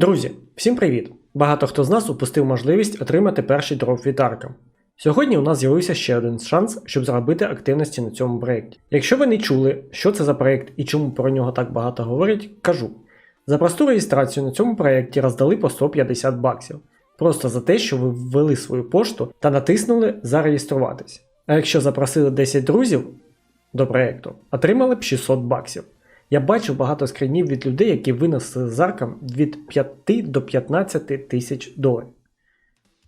Друзі, всім привіт! Багато хто з нас упустив можливість отримати перший дроп від Арка. Сьогодні у нас з'явився ще один шанс, щоб заробити активності на цьому проєкті. Якщо ви не чули, що це за проєкт і чому про нього так багато говорять, кажу. За просту реєстрацію на цьому проєкті роздали по 150 баксів. Просто за те, що ви ввели свою пошту та натиснули Зареєструватись. А якщо запросили 10 друзів до проєкту, отримали б 600 баксів. Я бачив багато скринів від людей, які винесли з арком від 5 до 15 тисяч доларів.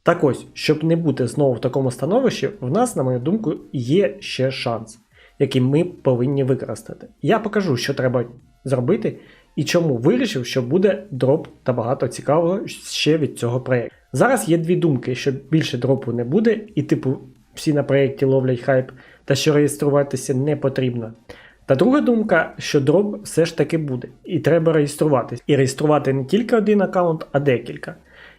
Так ось, щоб не бути знову в такому становищі, в нас, на мою думку, є ще шанс, який ми повинні використати. Я покажу, що треба зробити і чому вирішив, що буде дроп та багато цікавого ще від цього проєкту. Зараз є дві думки, що більше дропу не буде, і типу всі на проєкті ловлять хайп, та що реєструватися не потрібно. Та друга думка, що дроп все ж таки буде, і треба реєструватись. І реєструвати не тільки один аккаунт, а декілька.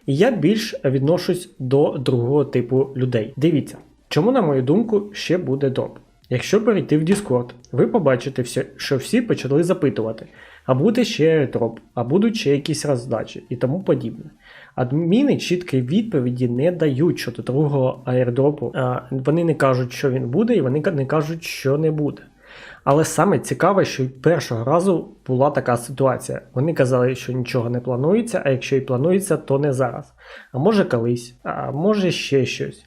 І я більш відношусь до другого типу людей. Дивіться, чому, на мою думку, ще буде дроп. Якщо перейти в Discord, ви побачите, все, що всі почали запитувати, а буде ще дроп, а будуть ще якісь роздачі і тому подібне. Адміни чіткої відповіді не дають щодо другого аірдропу. А, Вони не кажуть, що він буде, і вони не кажуть, що не буде. Але саме цікаве, що першого разу була така ситуація. Вони казали, що нічого не планується, а якщо і планується, то не зараз. А може колись, а може ще щось.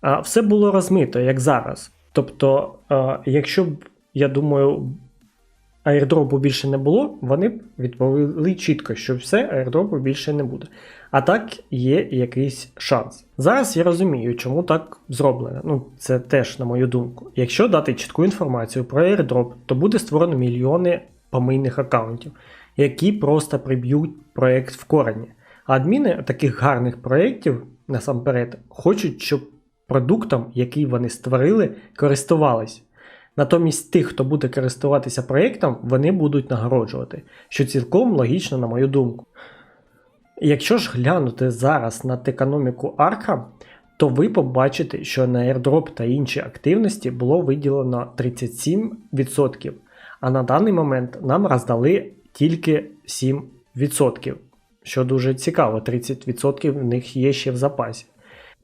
А Все було розмито, як зараз. Тобто, якщо б, я думаю, аірдропу більше не було, вони б відповіли чітко, що все, аірдропу більше не буде. А так є якийсь шанс. Зараз я розумію, чому так зроблено. Ну, це теж на мою думку. Якщо дати чітку інформацію про airdrop, то буде створено мільйони помийних аккаунтів, які просто приб'ють проєкт в корені. А адміни таких гарних проєктів насамперед хочуть, щоб продуктом, який вони створили, користувались. Натомість тих, хто буде користуватися проєктом, вони будуть нагороджувати, що цілком логічно, на мою думку. Якщо ж глянути зараз на економіку Арка, то ви побачите, що на airdrop та інші активності було виділено 37%, а на даний момент нам роздали тільки 7%, що дуже цікаво, 30% в них є ще в запасі.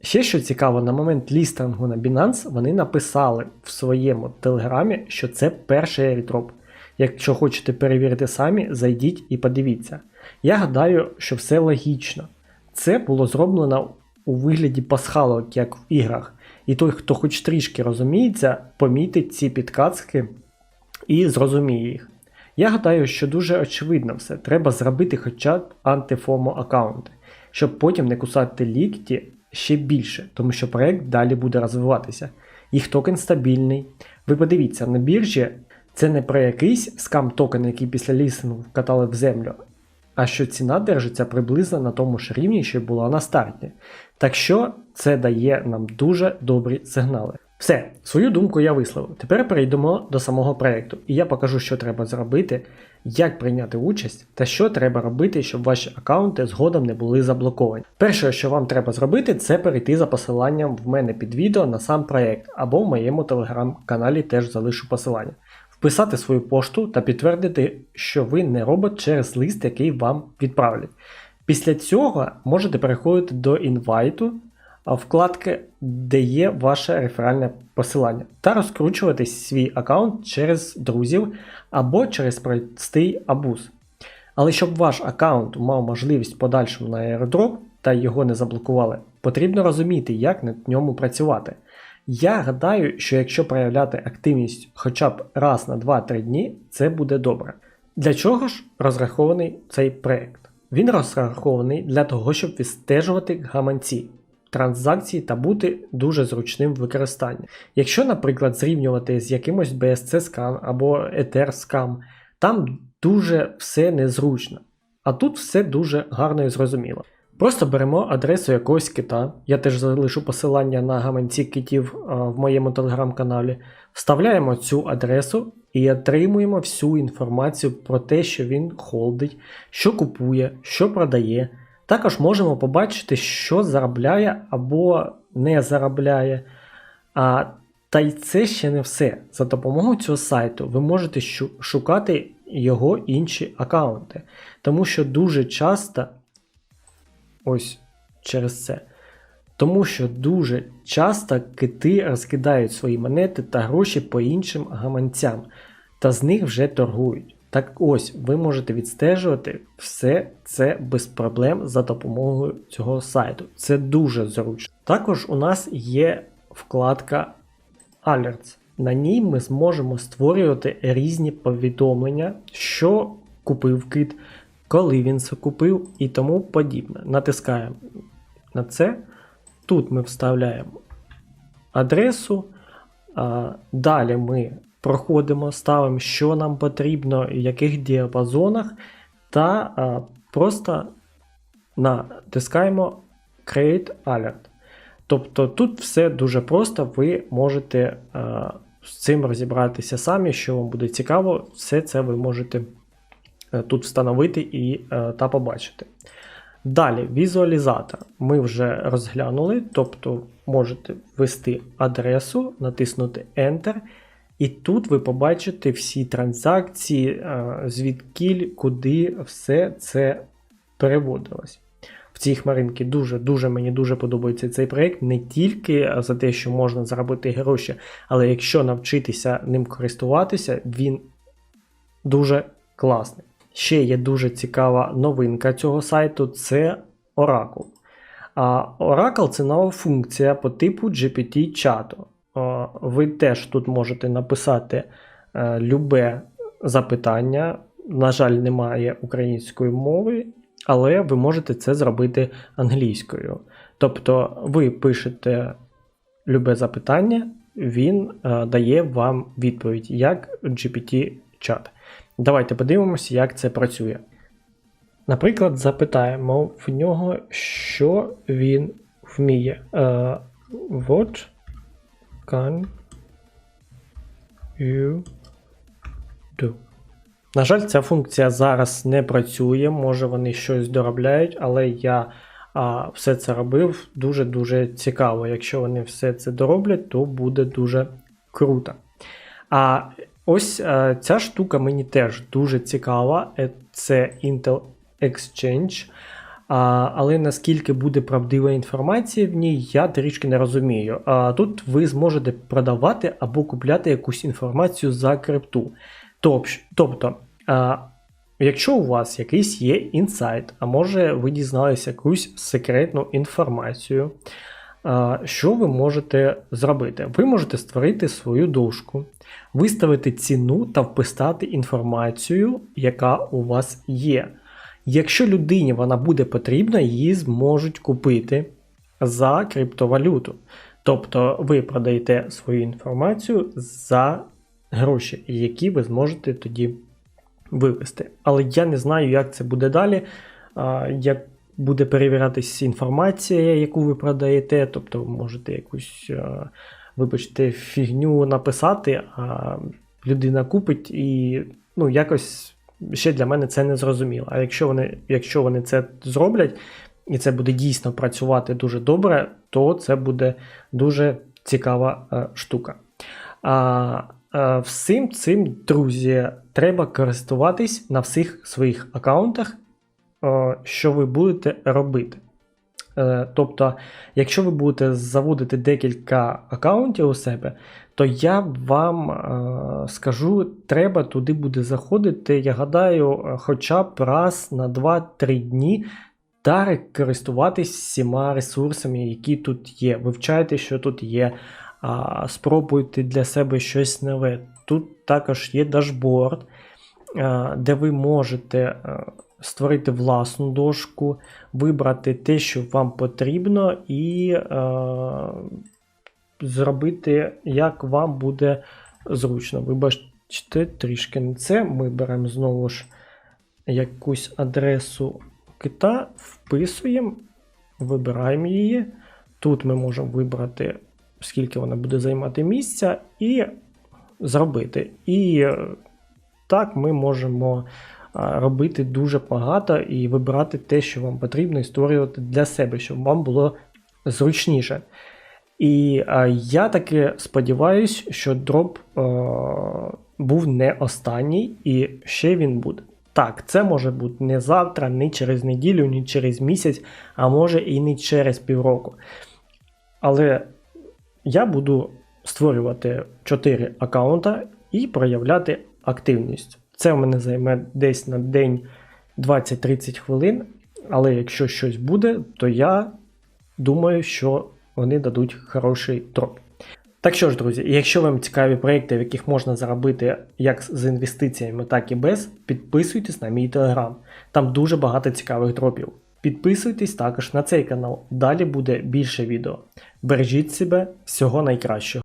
Ще що цікаво, на момент лістингу на Binance вони написали в своєму телеграмі, що це перший airdrop. Якщо хочете перевірити самі, зайдіть і подивіться. Я гадаю, що все логічно. Це було зроблено у вигляді пасхалок, як в іграх. І той, хто хоч трішки розуміється, помітить ці підказки і зрозуміє їх. Я гадаю, що дуже очевидно все. Треба зробити хоча б антифомо аккаунти, щоб потім не кусати лікті ще більше, тому що проект далі буде розвиватися. Їх токен стабільний. Ви подивіться, на біржі це не про якийсь скам токен, який після лісингу вкатали в землю, а що ціна держиться приблизно на тому ж рівні, що була на старті. Так що це дає нам дуже добрі сигнали. Все, свою думку я висловив. Тепер перейдемо до самого проєкту, і я покажу, що треба зробити, як прийняти участь та що треба робити, щоб ваші аккаунти згодом не були заблоковані. Перше, що вам треба зробити, це перейти за посиланням в мене під відео на сам проєкт, або в моєму телеграм-каналі теж залишу посилання. Вписати свою пошту та підтвердити, що ви не робот через лист, який вам відправлять. Після цього можете переходити до інвайту, вкладки, де є ваше реферальне посилання, та розкручувати свій аккаунт через друзів або через простий абуз. Але щоб ваш аккаунт мав можливість подальшому на airdrop та його не заблокували, потрібно розуміти, як на ньому працювати. Я гадаю, що якщо проявляти активність хоча б раз на 2-3 дні, це буде добре. Для чого ж розрахований цей проект? Він розрахований для того, щоб відстежувати гаманці, транзакції та бути дуже зручним в використанні. Якщо, наприклад, зрівнювати з якимось BSC Scan або Ether Scam, там дуже все незручно, а тут все дуже гарно і зрозуміло. Просто беремо адресу якогось кита, я теж залишу посилання на гаманці китів в моєму телеграм-каналі, вставляємо цю адресу і отримуємо всю інформацію про те, що він холдить, що купує, що продає. Також можемо побачити, що заробляє або не заробляє. А, Та й це ще не все. За допомогою цього сайту ви можете шукати його інші аккаунти, тому що дуже часто ось через це. Тому що дуже часто кити розкидають свої монети та гроші по іншим гаманцям, та з них вже торгують. Так ось ви можете відстежувати все це без проблем за допомогою цього сайту. Це дуже зручно. Також у нас є вкладка Alerts. На ній ми зможемо створювати різні повідомлення, що купив кит, коли він це купив і тому подібне. Натискаємо на це. Тут ми вставляємо адресу. Далі ми проходимо, ставимо, що нам потрібно, в яких діапазонах, та а, просто натискаємо Create Alert. Тобто тут все дуже просто, ви можете а, з цим розібратися самі, що вам буде цікаво, все це ви можете е, тут встановити і е, та побачити. Далі, візуалізатор ми вже розглянули, тобто можете ввести адресу, натиснути Enter, і тут ви побачите всі транзакції, е, звідкіль, куди все це переводилось. В цій хмаринці дуже-дуже мені дуже подобається цей проєкт, не тільки за те, що можна заробити гроші, але якщо навчитися ним користуватися, він дуже класний. Ще є дуже цікава новинка цього сайту це Oracle. А Oracle це нова функція по типу GPT-чату. А, Ви теж тут можете написати е, любе запитання. На жаль, немає української мови, але ви можете це зробити англійською. Тобто ви пишете любе запитання, він е, дає вам відповідь як GPT-чат. Давайте подивимося, як це працює. Наприклад, запитаємо в нього, що він вміє. Uh, what can you do? На жаль, ця функція зараз не працює, може вони щось доробляють, але я а, все це робив дуже-дуже цікаво. Якщо вони все це дороблять, то буде дуже круто. А ось а, ця штука мені теж дуже цікава. Е, Це Intel Exchange. А, але наскільки буде правдива інформація в ній, я трішки не розумію. А, тут ви зможете продавати або купляти якусь інформацію за крипту. Тобто, а, якщо у вас якийсь є інсайт, а може ви дізналися якусь секретну інформацію, а, що ви можете зробити? Ви можете створити свою дошку, виставити ціну та вписати інформацію, яка у вас є. Якщо людині вона буде потрібна, її зможуть купити за криптовалюту. Тобто ви продаєте свою інформацію за гроші, які ви зможете тоді вивести. Але я не знаю, як це буде далі, як буде перевірятися інформація, яку ви продаєте. Тобто ви можете якусь, вибачте, фігню написати, а людина купить і ну, якось ще для мене це не зрозуміло. А якщо вони, якщо вони це зроблять, і це буде дійсно працювати дуже добре, то це буде дуже цікава е, штука. А, е, всім цим, друзі, треба користуватись на всіх своїх аккаунтах, е, що ви будете робити. Е, Тобто, якщо ви будете заводити декілька аккаунтів у себе, то я вам е, скажу, треба туди буде заходити, я гадаю, е, хоча б раз на 2-3 дні та користуватись всіма ресурсами, які тут є. Вивчайте, що тут є. А, спробуйте для себе щось нове. Тут також є дашборд, а, де ви можете створити власну дошку, вибрати те, що вам потрібно, і зробити, як вам буде зручно. Вибачте, трішки не це. Ми беремо знову ж якусь адресу кита, вписуємо, вибираємо її. Тут ми можемо вибрати, скільки вона буде займати місця, і зробити. І е, так ми можемо робити дуже багато і вибирати те, що вам потрібно, і створювати для себе, щоб вам було зручніше. І а, я таки сподіваюся, що дроп а, був не останній, і ще він буде. Так, це може бути не завтра, не через неділю, не через місяць, а може і не через півроку. Але я буду створювати 4 аккаунта і проявляти активність. Це в мене займе десь на день 20-30 хвилин, але якщо щось буде, то я думаю, що вони дадуть хороший дроп. Так що ж, друзі, якщо вам цікаві проекти, в яких можна заробити як з інвестиціями, так і без, підписуйтесь на мій телеграм. Там дуже багато цікавих дропів. Підписуйтесь також на цей канал, далі буде більше відео. Бережіть себе, всього найкращого.